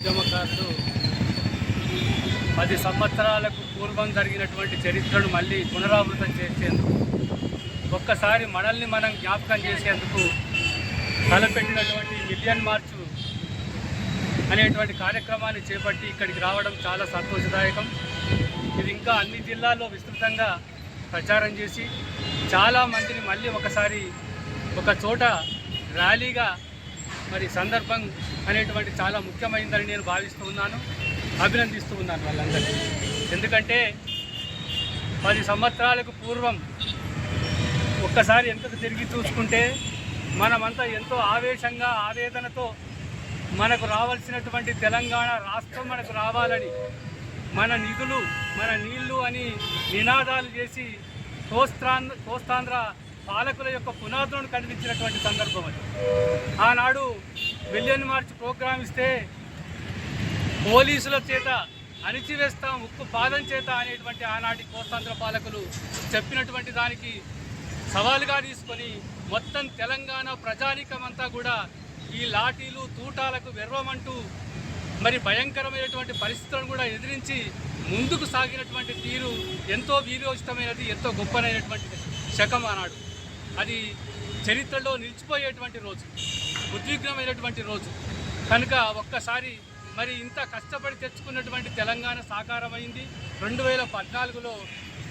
ఉద్యమకారులు పది సంవత్సరాలకు పూర్వం జరిగినటువంటి చరిత్రను మళ్ళీ పునరావృతం చేసేందుకు ఒక్కసారి మనల్ని మనం జ్ఞాపకం చేసేందుకు తలపెట్టినటువంటి మిలియన్ మార్చు అనేటువంటి కార్యక్రమాన్ని చేపట్టి ఇక్కడికి రావడం చాలా సంతోషదాయకం. ఇది ఇంకా అన్ని జిల్లాల్లో విస్తృతంగా ప్రచారం చేసి చాలా మందిని మళ్ళీ ఒకసారి ఒక చోట ర్యాలీగా మరి సందర్భం అనేటువంటి చాలా ముఖ్యమైనదని నేను భావిస్తూ ఉన్నాను. అభినందిస్తూ ఉన్నాను వాళ్ళందరికీ ఎందుకంటే పది సంవత్సరాలకు పూర్వం ఒక్కసారి ఎంతకు తిరిగి చూసుకుంటే మనమంతా ఎంతో ఆవేశంగా ఆవేదనతో మనకు రావాల్సినటువంటి తెలంగాణ రాష్ట్రం మనకు రావాలని మన నిధులు మన నీళ్ళు అని నినాదాలు చేసి కోస్తాంధ్ర కోస్తాంధ్ర పాలకుల యొక్క పునాదులను కనిపించినటువంటి సందర్భం అది. ఆనాడు మిలియన్ మార్చ్ ప్రోగ్రాం ఇస్తే పోలీసుల చేత అణిచివేస్తాం ఉక్కు పాదం చేత అనేటువంటి ఆనాటి కోస్తాంధ్ర పాలకులు చెప్పినటువంటి దానికి సవాలుగా తీసుకొని మొత్తం తెలంగాణ ప్రజానీకమంతా కూడా ఈ లాఠీలు తూటాలకు వెర్వమంటూ మరి భయంకరమైనటువంటి పరిస్థితులను కూడా ఎదిరించి ముందుకు సాగినటువంటి తీరు ఎంతో వీరోచితమైనది ఎంతో గొప్పనైనటువంటి శకం ఆనాడు. అది చరిత్రలో నిలిచిపోయేటువంటి రోజు ఉద్విగ్నమైనటువంటి రోజు. కనుక ఒక్కసారి మరి ఇంత కష్టపడి తెచ్చుకున్నటువంటి తెలంగాణ సాకారమైంది రెండు వేల పద్నాలుగులో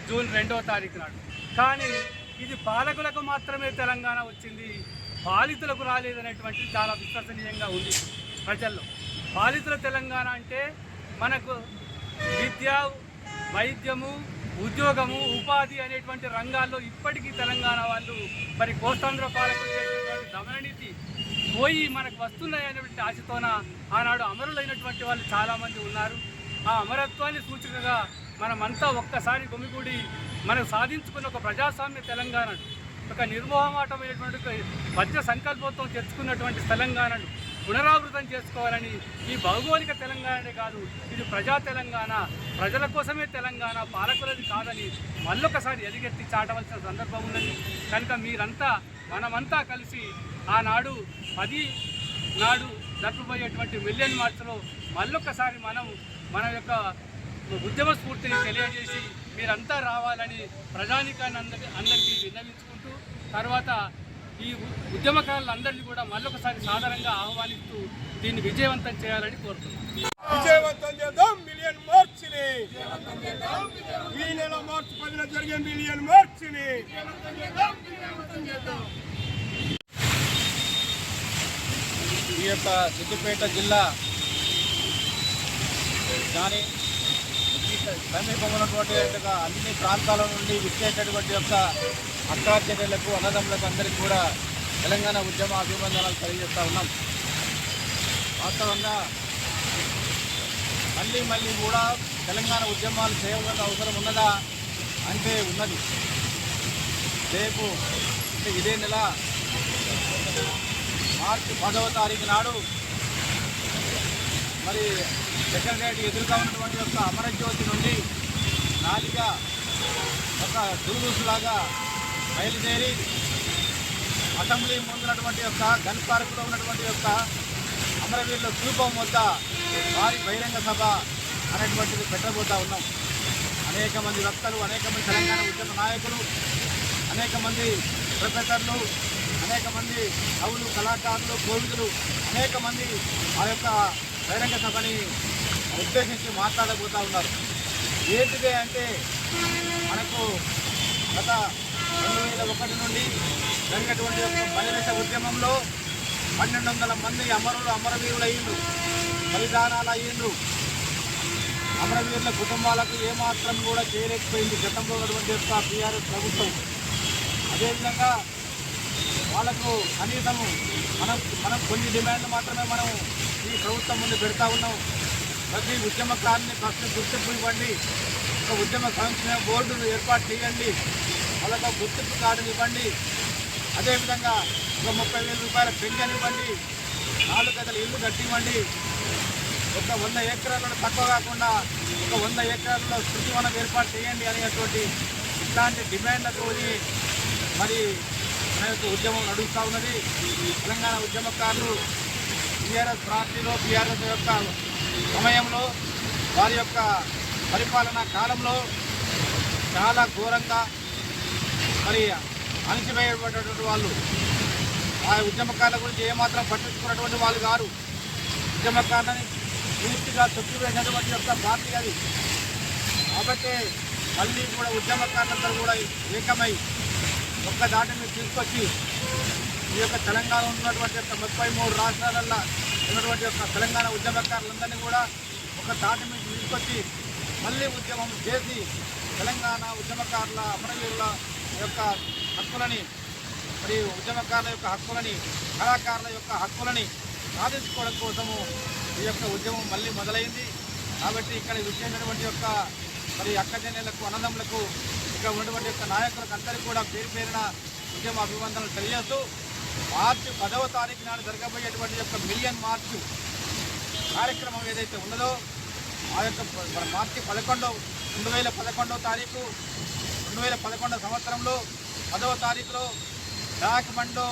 జూన్ రెండవ తారీఖు నాడు. కానీ ఇది పాలకులకు మాత్రమే తెలంగాణ వచ్చింది పాలితులకు రాలేదనేటువంటిది చాలా విశ్వసనీయంగా ఉంది ప్రజల్లో. పాలితుల తెలంగాణ అంటే మనకు విద్య వైద్యము ఉద్యోగము ఉపాధి అనేటువంటి రంగాల్లో ఇప్పటికీ తెలంగాణ వాళ్ళు మరి కోస్తాంధ్ర పాలకులు చేసినటువంటి దమననీతి పోయి మనకు వస్తున్నాయనేటువంటి ఆశతోన ఆనాడు అమరులైనటువంటి వాళ్ళు చాలామంది ఉన్నారు. ఆ అమరత్వాన్ని సూచికగా మనమంతా ఒక్కసారి గుమిగూడి మనం సాధించుకున్న ఒక ప్రజాస్వామ్య తెలంగాణను ఒక నిర్మోహమాటమైనటువంటి ఒక మధ్య సంకల్పంతో తెచ్చుకున్నటువంటి తెలంగాణను పునరావృతం చేసుకోవాలని ఈ భౌగోళిక తెలంగాణనే కాదు ఇది ప్రజా తెలంగాణ ప్రజల కోసమే తెలంగాణ పాలకులది కాదని మళ్ళొకసారి ఎదిగెత్తి చాటవలసిన సందర్భం ఉన్నది. కనుక మీరంతా మనమంతా కలిసి ఆనాడు పది నాడు జరుపుబోయేటువంటి మిలియన్ మార్చ్లో మళ్ళొకసారి మనం మన యొక్క ఉద్యమ స్ఫూర్తిని తెలియజేసి మీరంతా రావాలని ప్రజానికాన్ని అందరి అందరికీ విన్నవించుకుంటూ తర్వాత ఈ ఉద్యమకారులందరినీ కూడా మళ్ళొకసారి సాధారణంగా ఆహ్వానిస్తూ దీన్ని విజయవంతం చేయాలని కోరుతున్నాను విజయవంతం చేద్దాం మిలియన్ మార్చ్ని. ఈ నెల మార్చి పదిన జరిగే మిలియన్ ఈ యొక్క సిద్దిపేట జిల్లా కానీ సమీపంలో ఉన్నటువంటి అన్ని ప్రాంతాల నుండి విచ్చేటటువంటి యొక్క అక్రాచర్యలకు అన్నదమ్ములకు అందరికీ కూడా తెలంగాణ ఉద్యమ అభివందనాలు తెలియజేస్తూ ఉన్నాం. వాస్తవంగా మళ్ళీ మళ్ళీ కూడా తెలంగాణ ఉద్యమాలు చేయవలసిన అవసరం ఉన్నదా అంటే ఉన్నది. రేపు అంటే ఇదే నెల మార్చి పదవ తారీఖు నాడు మరి సెక్రటరియట్ ఎదురుగా ఉన్నటువంటి యొక్క అమరజ్యోతి నుండి నాలిగా ఒక దురుదుసులాగా బయలుదేరి అసెంబ్లీ ముందున్నటువంటి యొక్క గన్ పార్కులో ఉన్నటువంటి యొక్క అమరవీరుల స్థూపం వద్ద భారీ బహిరంగ సభ అనేటువంటిది పెట్టబోతా ఉన్నాం. అనేక మంది వక్తలు అనేక మంది తెలంగాణ ఉద్యమ నాయకులు అనేక మంది ప్రొఫెసర్లు అనేక మంది కవులు కళాకారులు కోవిదులు అనేక మంది ఆ యొక్క బహిరంగ సభని ఉద్దేశించి మాట్లాడబోతా ఉన్నారు. ఏంటిదే అంటే మనకు గత రెండు వేల ఒకటి నుండి జరిగినటువంటి యొక్క ఉద్యమంలో పన్నెండు వందల మంది అమరులు అమరవీరులు అయ్యిండ్రు బలిదానాలు అయ్యిండ్రు అమరవీరుల కుటుంబాలకు ఏమాత్రం కూడా చేయలేకపోయింది గతంలో ఉన్నటువంటి యొక్క బీఆర్ఎస్ ప్రభుత్వం. అదేవిధంగా వాళ్ళకు కనీసము మనం మనం కొన్ని డిమాండ్లు మాత్రమే మనం ఈ ప్రభుత్వం ముందు పెడతా ఉన్నాం. ప్రతి ఉద్యమకారుని ఫస్ట్ గుర్తింపు ఇవ్వండి ఒక ఉద్యమ సంక్షేమ బోర్డును ఏర్పాటు చేయండి. వాళ్ళకు గుర్తింపు కార్డును ఇవ్వండి. అదేవిధంగా ఒక ముప్పై వేల రూపాయల పెన్షన్ ఇవ్వండి. నాలుగు గదుల ఇల్లు కట్టివ్వండి. ఒక వంద ఎకరాలను తక్కువ కాకుండా ఒక వంద ఎకరాలలో శృతివనం ఏర్పాటు చేయండి అనేటువంటి ఇట్లాంటి డిమాండ్లతో మరి మన యొక్క ఉద్యమం నడుస్తూ ఉన్నది. తెలంగాణ ఉద్యమకారులు బీఆర్ఎస్ పార్టీలో బీఆర్ఎస్ యొక్క సమయంలో వారి యొక్క పరిపాలనా కాలంలో చాలా ఘోరంగా మరి అణిచివేయబడినటువంటి వాళ్ళు. ఆ ఉద్యమకారుల గురించి ఏమాత్రం పట్టించుకున్నటువంటి వాళ్ళు కారు. ఉద్యమకారులని పూర్తిగా తొక్కివేసినటువంటి యొక్క పార్టీ అది. కాబట్టి మళ్ళీ కూడా ఉద్యమకారులందరూ కూడా ఏకమై ఒక్క దాటిని తీసుకొచ్చి ఈ యొక్క తెలంగాణ ఉన్నటువంటి యొక్క ముప్పై మూడు రాష్ట్రాలల్లో ఉన్నటువంటి యొక్క తెలంగాణ ఉద్యమకారులందరినీ కూడా ఒక తాటి మీద తీసుకొచ్చి మళ్ళీ ఉద్యమం చేసి తెలంగాణ ఉద్యమకారుల అమరవీరుల యొక్క హక్కులని మరి ఉద్యమకారుల యొక్క హక్కులని కళాకారుల యొక్క హక్కులని సాధించుకోవడం కోసము ఈ యొక్క ఉద్యమం మళ్ళీ మొదలైంది. కాబట్టి ఇక్కడ విచ్చేసినటువంటి యొక్క మరి అక్కజన్యులకు అన్నదమ్ములకు ఇక్కడ ఉన్నటువంటి యొక్క నాయకులకు అందరికీ కూడా పేరు పేరిన ఉద్యమ అభివందనలు తెలియజేస్తూ మార్చి పదవ తారీఖు నాడు జరగబోయేటువంటి యొక్క మిలియన్ మార్చు కార్యక్రమం ఏదైతే ఉన్నదో ఆ యొక్క మన మార్చి పదకొండవ రెండు వేల పదకొండవ తారీఖు రెండు వేల పదకొండవ సంవత్సరంలో పదవ తారీఖులో డాక్ మండో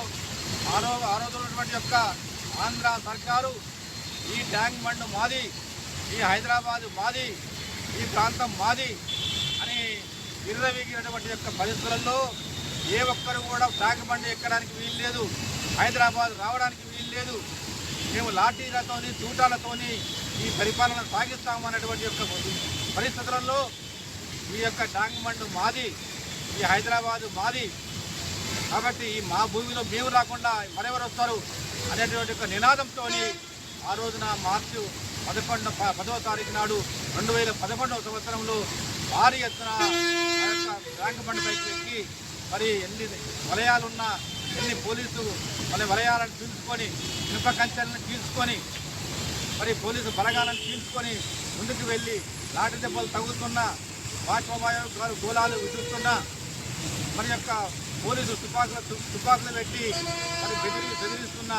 ఆరో ఆ రోజు ఉన్నటువంటి యొక్క ఆంధ్ర సర్కారు ఈ ట్యాంక్ బండ్ మాది ఈ హైదరాబాద్ మాది ఈ ప్రాంతం మాది అని విర్రవీగినటువంటి యొక్క పరిస్థితులలో ఏ ఒక్కరు కూడా ట్యాంక్ ఎక్కడానికి వీలు లేదు హైదరాబాద్ రావడానికి వీలు లేదు మేము లాఠీలతోని తూటాలతోని ఈ పరిపాలన సాగిస్తామన్నటువంటి యొక్క పరిస్థితులలో ఈ యొక్క ట్యాంక్ బండ్ మాది ఈ హైదరాబాద్ మాది. కాబట్టి ఈ మా భూమిలో మేము రాకుండా మరెవరు వస్తారు అనేటువంటి ఒక నినాదంతో ఆ రోజున మార్చి పదకొండు ప- పదవ తారీఖు నాడు రెండు వేల పదకొండవ సంవత్సరంలో భారీ ఎత్తున ట్యాంక్ బండ్పైకి ఎక్కి మరి ఎన్ని వలయాలున్నా ఎన్ని పోలీసు మరి వలయాలను తీసుకొని ఇనుప కంచెలను తీసుకొని మరి పోలీసు బలగాలను తీసుకొని ముందుకు వెళ్ళి లాటి దెబ్బలు తగులుతున్న బాష్పవాయు గోళాలు విసురుతున్నా మరి యొక్క పోలీసు తుపాకులు తుపాకులు పెట్టి మరి బెదిరి బెదిరిస్తున్న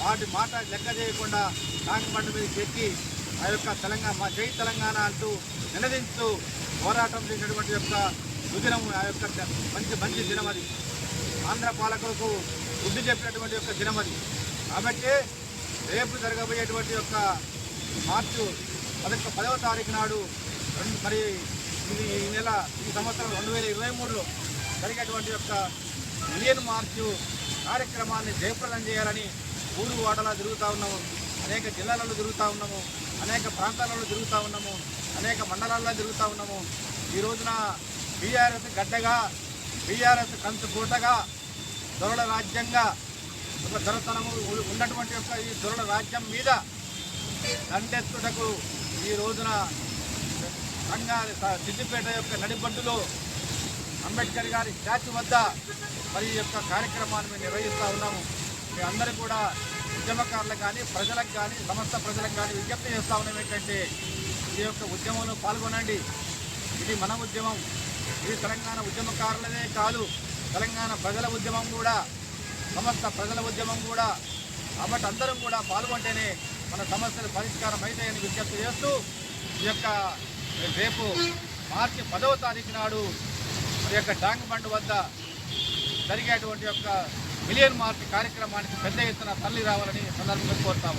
వాటి మాట లెక్క చేయకుండా ట్యాంక్ బండి మీద చెక్కి ఆ యొక్క తెలంగాణ మా జై తెలంగాణ అంటూ నిలదీస్తూ పోరాటం చేసినటువంటి యొక్క రుదినం ఆ యొక్క మంచి మంచి దినం అది ఆంధ్ర పాలకులకు బుద్ధి చెప్పినటువంటి యొక్క దినం అది కాబట్టి రేపు జరగబోయేటువంటి యొక్క మార్చు పదకొ పదవ తారీఖు నాడు రెండు మరి ఇది ఈ నెల ఈ సంవత్సరం రెండు వేల ఇరవై మూడులో జరిగేటువంటి యొక్క మిలియన్ మార్చు కార్యక్రమాన్ని జయప్రదం చేయాలని ఊరు వాడలా తిరుగుతూ ఉన్నాము. అనేక జిల్లాలలో తిరుగుతూ ఉన్నాము. అనేక ప్రాంతాలలో తిరుగుతూ ఉన్నాము. అనేక మండలాల్లో తిరుగుతూ ఉన్నాము. ఈ రోజున బీఆర్ఎస్ గడ్డగా బీఆర్ఎస్ కంచు కోటగా దొరల రాజ్యంగా ఒక దొరతనము ఉన్నటువంటి యొక్క ఈ దొరల రాజ్యం మీద దండెత్తుటకు ఈ రోజున రంగారి సిద్దిపేట యొక్క నడిబడ్డులో అంబేద్కర్ గారి స్టాచ్యూ వద్ద మరి ఈ యొక్క కార్యక్రమాన్ని మేము నిర్వహిస్తూ ఉన్నాము. మీ అందరూ కూడా ఉద్యమకారులకు కానీ ప్రజలకు కానీ సమస్త ప్రజలకు కానీ విజ్ఞప్తి చేస్తూ ఉన్నాం ఏంటంటే ఈ యొక్క ఉద్యమంలో పాల్గొనండి. ఇది మన ఉద్యమం. ఇది తెలంగాణ ఉద్యమకారులనే కాదు తెలంగాణ ప్రజల ఉద్యమం కూడా సమస్త ప్రజల ఉద్యమం కూడా. కాబట్టి అందరం కూడా పాల్గొంటేనే మన సమస్యలు పరిష్కారం అవుతాయని విజ్ఞప్తి చేస్తూ ఈ యొక్క రేపు మార్చి పదవ తారీఖు నాడు మరి యొక్క ట్యాంక్ బండ్ వద్ద జరిగేటువంటి యొక్క మిలియన్ మార్చ్ కార్యక్రమానికి పెద్ద ఎత్తున తల్లి రావాలని సందర్భంగా కోరుతాము.